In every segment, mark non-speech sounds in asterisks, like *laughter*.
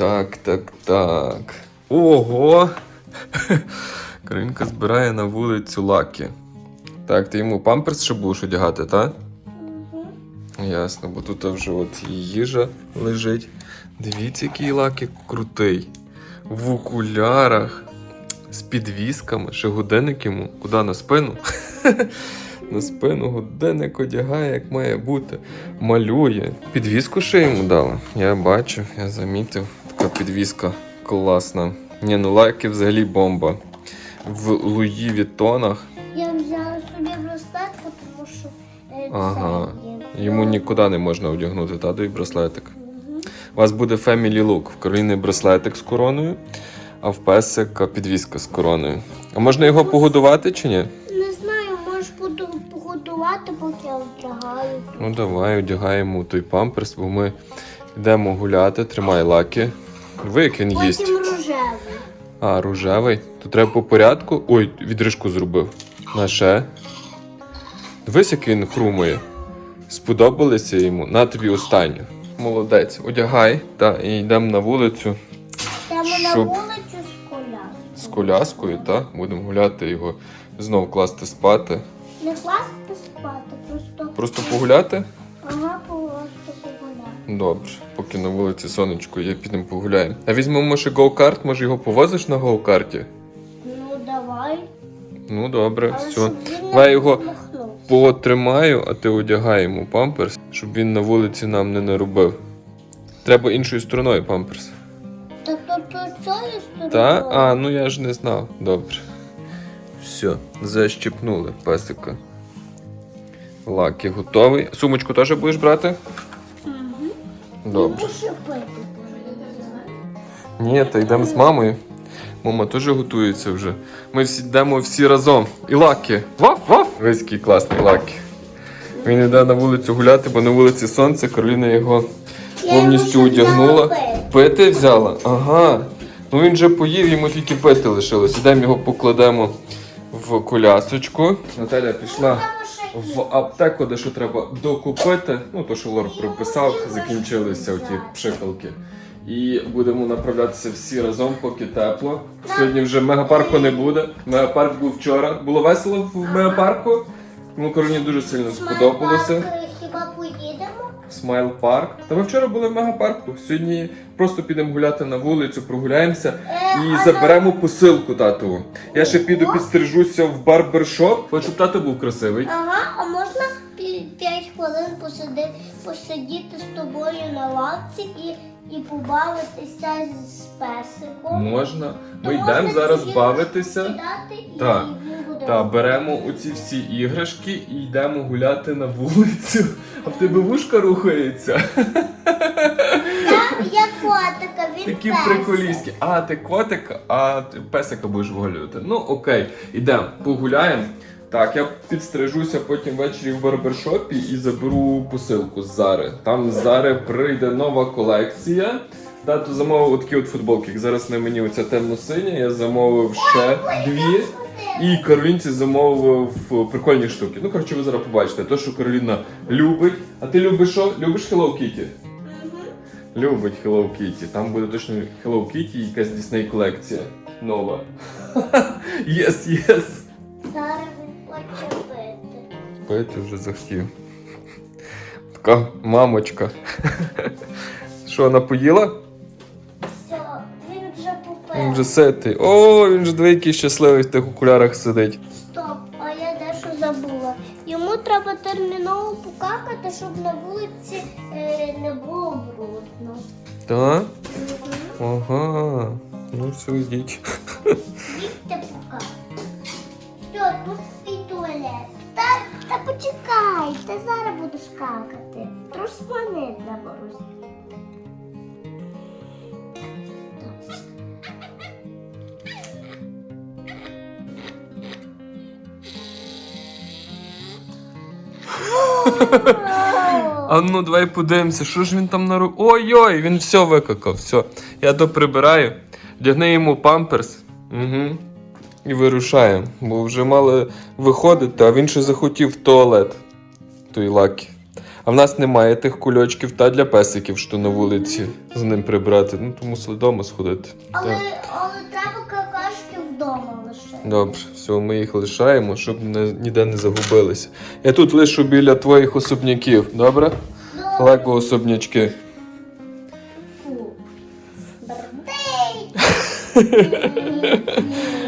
Так, так, так. Ого! *laughs* Каринка збирає на вулицю лаки. Так, ти йому памперс ще будеш одягати, так? Ясно, бо тут вже от їжа лежить. Дивіться, який лаки крутий. В окулярах, з підвісками, ще годинник йому. Куди на спину? *laughs* на спину годинник одягає, як має бути. Малює. Підвіску ще йому дала. Я бачу, я замітив. Така підвіска класна. Ні, ну лаки взагалі бомба. В Луї Вітонах. Я взяла собі браслетку, тому що е, Ага. це є. Йому нікуди не можна одягнути, та той браслетик. У вас буде Family Look. В Кароліни браслетик з короною, а в песика підвіска з короною. А можна його погодувати чи ні? Не знаю, можеш буду погодувати, поки я вдягаю. Ну давай одягаємо той памперс, бо ми йдемо гуляти, тримай лаки. Ви як він їсть. Потім рожевий. А, рожевий. То треба по порядку. Ой, відрижку зробив. На ще. Дивись, як він хрумує. Сподобалося йому. На тобі останню. Молодець, одягай та і йдемо на вулицю Йдемо на вулицю з коляскою. з коляскою, та будемо гуляти його знов класти спати. Не класти спати, просто Просто погуляти? Добре, поки на вулиці сонечко є, підемо погуляємо. А візьмемо ще гоу-карт, може його повозиш на гоу-карті? Ну давай. Ну добре, Але все. щоб він не Давай його промахнувся. Потримаю, а ти одягай йому памперс, щоб він на вулиці нам не наробив. Треба іншою стороною памперс. Та то то цією стороною. Та? А, ну я ж не знав. Добре. Все, защіпнули песика. Лаки готовий. Сумочку теж будеш брати? Добре. Ні, та йдемо з мамою. Мама теж готується вже. Ми всі йдемо всі разом. І лаки. Ваф, ваф! Весь який класний лаки. Він йде на вулицю гуляти, бо на вулиці сонце, Кароліна його повністю одягнула. пити. Взяла? Ага. Ну він вже поїв, йому тільки пити лишилось. Ідемо його покладемо в колясочку. Наталя пішла в аптеку, де що треба докупити. Ну, то, що Лор прописав, закінчилися оті пшикалки. І будемо направлятися всі разом, поки тепло. Сьогодні вже мегапарку не буде. Мегапарк був вчора. Було весело в мегапарку. Ну, Короні дуже сильно сподобалося. Хіба поїдемо? Смайл парк. Та ми вчора були в мегапарку. Сьогодні просто підемо гуляти на вулицю, прогуляємося і заберемо посилку татову. Я ще піду підстрижуся в барбершоп. Хочу, щоб тато був красивий. Посидіти з тобою на лавці і, і побавитися з песиком? Можна. То Ми йдемо зараз бавитися. Так. Та беремо оці всі іграшки і йдемо гуляти на вулицю. А в тебе вушка рухається. Я котика, він Такі песик. приколіські. А, ти котик, а ти песика будеш вигулювати. Ну окей, ідемо, погуляємо. Так, я підстрижуся потім ввечері в барбершопі і заберу посилку з Зари. Там з Зари прийде нова колекція. Тато замовив такі от футболки. як Зараз на мені оця темно-синя, я замовив ще дві. І Каролінці замовив прикольні штуки. Ну, коротше, ви зараз побачите. То, що Кароліна любить. А ти любиш що? Любиш Hello Kitty? Любить Hello Kitty. Там буде точно Hello Kitty і якась Disney колекція нова. *laughs* Єс, єс. Пити вже захотів. Така мамочка. Що, вона поїла? Все, він вже попив. Він вже ситий. О, він же диви, який щасливий в тих окулярах сидить. Стоп, а я дещо забула. Йому треба терміново покакати, щоб на вулиці е, не було брудно. Так? Ага. Ну все, йдіть. Та, та почекай, ти зараз будеш какати. Розмани треба роз. А ну давай подивимося, що ж він там наробив. Ой-ой, він все викакав, все. Я то прибираю, вдягни йому памперс. Угу. І вирушаємо. Бо вже мали виходити, а він ще захотів в туалет. Той лакі. А в нас немає тих кульочків та для песиків, що на вулиці з ним прибрати. Ну, то мусили вдома сходити. Але, але треба какашки вдома лише. Добре, все, ми їх лишаємо, щоб не, ніде не загубилися. Я тут лишу біля твоїх особняків, добре? Добре. Лего особнячки. Фу. *laughs*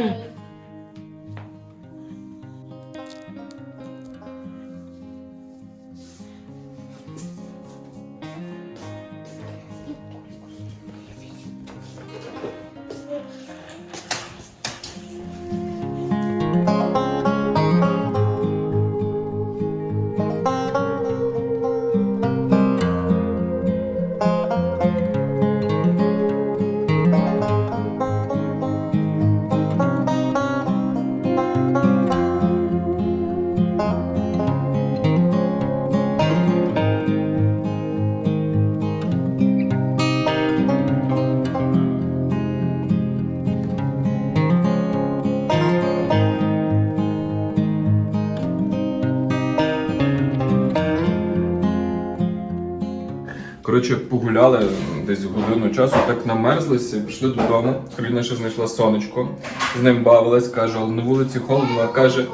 Коротше, погуляли десь годину часу, так намерзлися, пішли додому. Кароліна ще знайшла сонечко, з ним бавилась, каже, але на вулиці холодно, каже,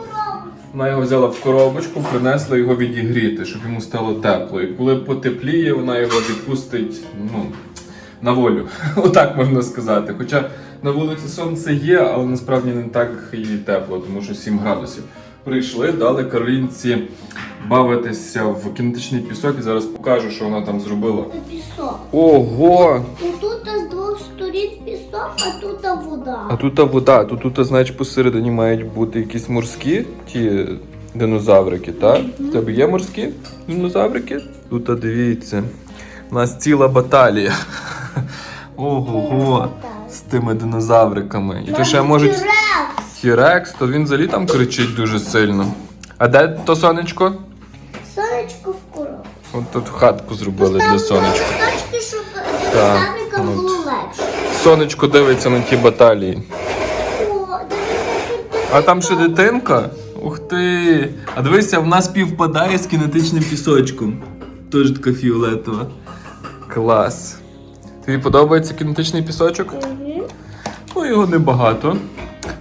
вона його взяла в коробочку, принесла його відігріти, щоб йому стало тепло. І коли потепліє, вона його відпустить ну, на волю. *laughs* Отак можна сказати. Хоча на вулиці сонце є, але насправді не так і тепло, тому що 7 градусів. Прийшли, дали Каролінці бавитися в кінетичний пісок і зараз покажу, що вона там зробила. Це пісок. Ого! Ну тут з двох сторін пісок, а тут вода. А тут вода, тут, тут, значить, посередині мають бути якісь морські ті динозаврики, так? В тебе є морські динозаврики? Тут дивіться. У нас ціла баталія. *laughs* Ого, з тими динозавриками. І то ще можуть Тірекс. То він взагалі там кричить дуже сильно. А де то сонечко? Сонечко в коробку. От тут хатку зробили для сонечка. Точки, щоб Так, динозаврикам було легше. Сонечко дивиться на ті баталії. А там ще дитинка? Ух ти! А дивися, в нас співпадає з кінетичним пісочком. Теж така фіолетова. Клас. Тобі подобається кінетичний пісочок? Мгм. Ну, його небагато.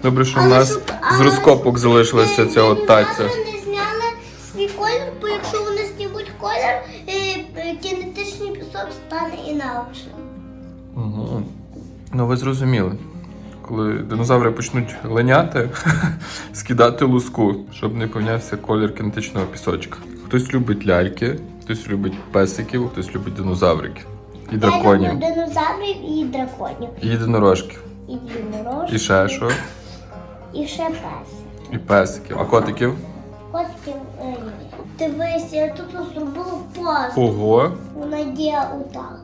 Добре, що в Але нас щоб- з але розкопок залишилася ця от таця. Динозаври не зняли свій колір, бо якщо вони знімуть колір, е, е, кінетичний пісок стане інакшим. Угу. Ну, ви зрозуміли. Коли динозаври почнуть линяти, *laughs* скидати луску, щоб не помінявся колір кінетичного пісочка. Хтось любить ляльки, хтось любить песиків, хтось любить динозавриків. І драконів, Я люблю динозаврів і драконів. і єдинорожків, І і ще що, І ще песи. і песиків. А котиків? Котиків е, ні. Дивись, я тут зробила пасту. Ого. Вона є отак,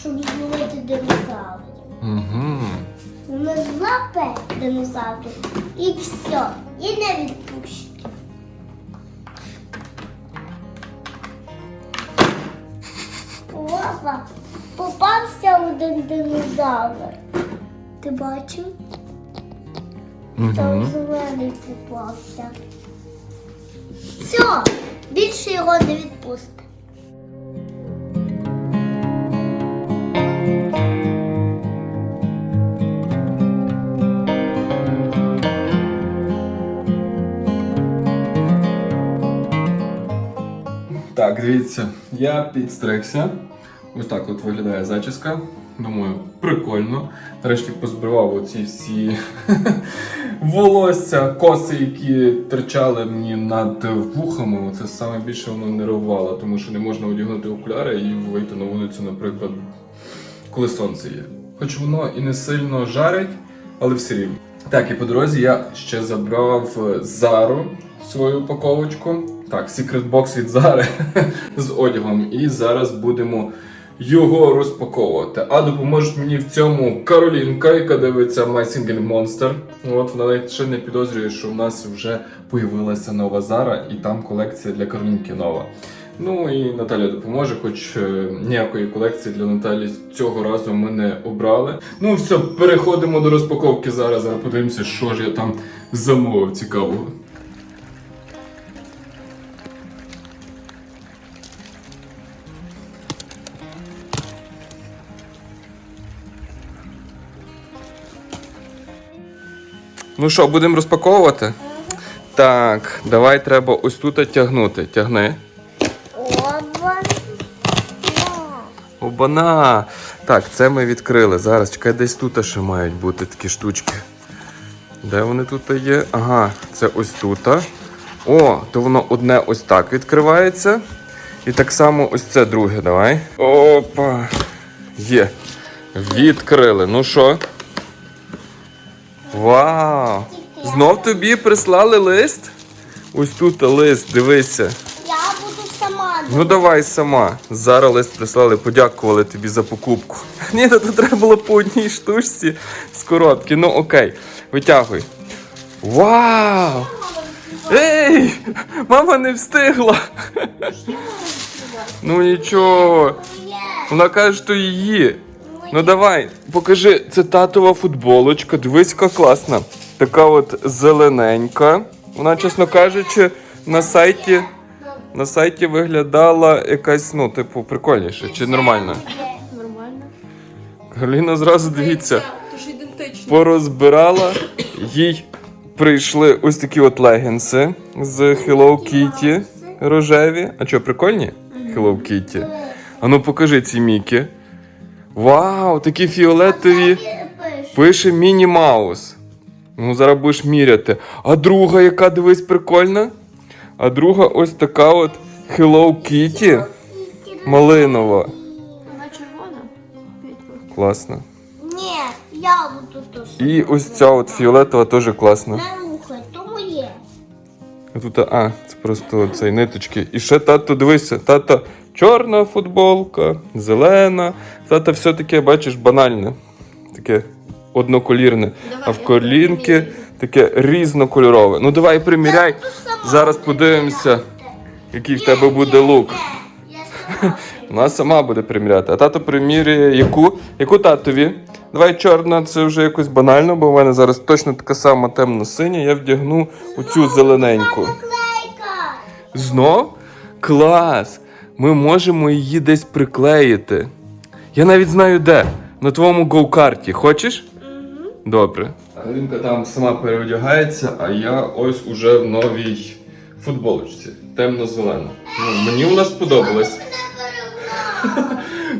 щоб зловити динозаврів. Угу. Вона злапе динозаврів і все. І не відпущить. Опа, попався один динозавр. Ти бачив? Там зелений попався. Все, більше його не відпусти. Так, дивіться, я підстригся. Ось так от виглядає зачіска. Думаю, прикольно. Нарешті позбивав оці всі *laughs* волосся, коси, які терчали мені над вухами. Це саме більше воно нервувало, тому що не можна одягнути окуляри і вийти на вулицю, наприклад, коли сонце є. Хоч воно і не сильно жарить, але все рівно. Так, і по дорозі я ще забрав Зару свою упаковочку. Так, Secret Box від Зари *laughs* з одягом. І зараз будемо його розпаковувати. А допоможе мені в цьому Каролінка, яка дивиться My Single Monster. От вона ще не підозрює, що в нас вже появилася нова Зара, і там колекція для Каролінки нова. Ну і Наталя допоможе, хоч е, ніякої колекції для Наталі цього разу ми не обрали. Ну все, переходимо до розпаковки зараз. Зараз подивимося, що ж я там замовив цікавого. Ну що, будемо розпаковувати? Так, давай треба ось тут тягнути. Тягни. Оба. Обана! Так, це ми відкрили. Зараз чекай, десь тут ще мають бути такі штучки. Де вони тут є? Ага, це ось тут. О, то воно одне ось так відкривається. І так само ось це друге. Давай. Опа! Є. Відкрили. Ну що? Вау! Знов тобі прислали лист? Ось тут лист, дивися. Я буду сама. Ну давай сама. Зараз лист прислали, подякували тобі за покупку. Ні, то тут треба було по одній штучці з коробки. Ну окей, витягуй. Вау! Ей! Мама не встигла. Ну нічого. Вона каже, що її. Ну давай, покажи, це татова футболочка. Дивись, яка класна. Така от зелененька. Вона, чесно кажучи, на сайті. На сайті виглядала якась, ну, типу, прикольніше чи нормально. Нормально. Галіна зразу дивіться, ідентично. порозбирала, їй прийшли ось такі от легінси з Hello Kitty рожеві. А що, прикольні? Hello Kitty. А ну покажи ці міки. Вау, такі фіолетові. Пише Міні Маус. Ну, зараз будеш міряти. А друга, яка дивись, прикольна. А друга ось така от Hello Kitty малинова. Вона червона. Класно. Ні, я буду то. І ось ця от фіолетова теж класна. Тут, а, це просто цей ниточки. І ще тато, дивися, тата чорна футболка, зелена. Тата все таке, бачиш, банальне. Таке одноколірне. Давай, А в колінки таке різнокольорове. Ну давай приміряй. Зараз подивимося, який в тебе буде лук. *laughs* Вона сама буде приміряти. А тато приміряє яку? Яку татові? Давай чорна, це вже якось банально, бо в мене зараз точно така сама темно-синя. Я вдягну оцю зелененьку. Знов? Клас! Ми можемо її десь приклеїти. Я навіть знаю де. На твоєму гоу-карті. Хочеш? Добре. Галинка там сама переодягається, а я ось уже в новій футболочці. Темно-зелена. Ну, мені вона сподобалась.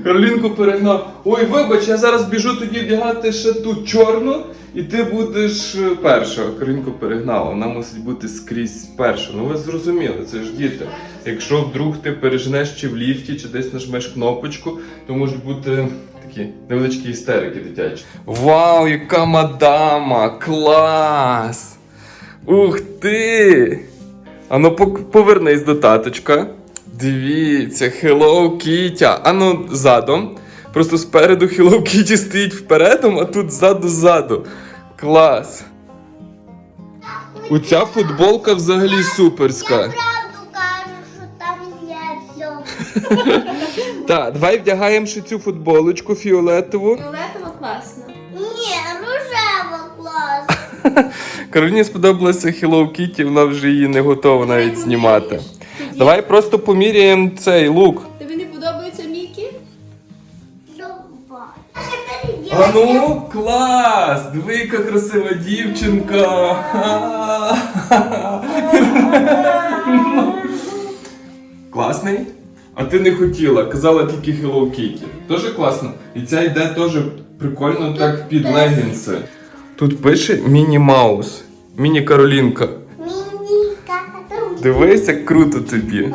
Каролінку *laughs* перегнав. Ой, вибач, я зараз біжу тоді вдягати ще ту чорну, і ти будеш е, перша. Каролінку перегнала. Вона мусить бути скрізь перша. Ну ви зрозуміли, це ж діти. Якщо вдруг ти переженеш чи в ліфті, чи десь нажмеш кнопочку, то можуть бути такі невеличкі істерики дитячі. Вау, яка мадама! Клас! Ух ти! Ану, повернись до таточка. Дивіться, Hello Kitty. Ану, задом. Просто спереду Hello Kitty стоїть впередом, а тут ззаду ззаду. Клас. Оця футболка взагалі суперська. Правду кажу, що там є все. *laughs* Так, давай вдягаємо ще цю футболочку фіолетову. Фіолетова класна. Ні, рожева клас. *laughs* Кароліні сподобалася Hello Kitty, вона вже її не готова навіть знімати. Давай просто поміряємо цей лук. А ну, клас! Диви, яка красива дівчинка. Класний? А ти не хотіла, казала тільки Hello Kitty. Дуже класно. І ця йде теж прикольно так під легінси. Тут пише Міні Маус. Міні Каролінка. Міні кату. Дивись, як круто тобі.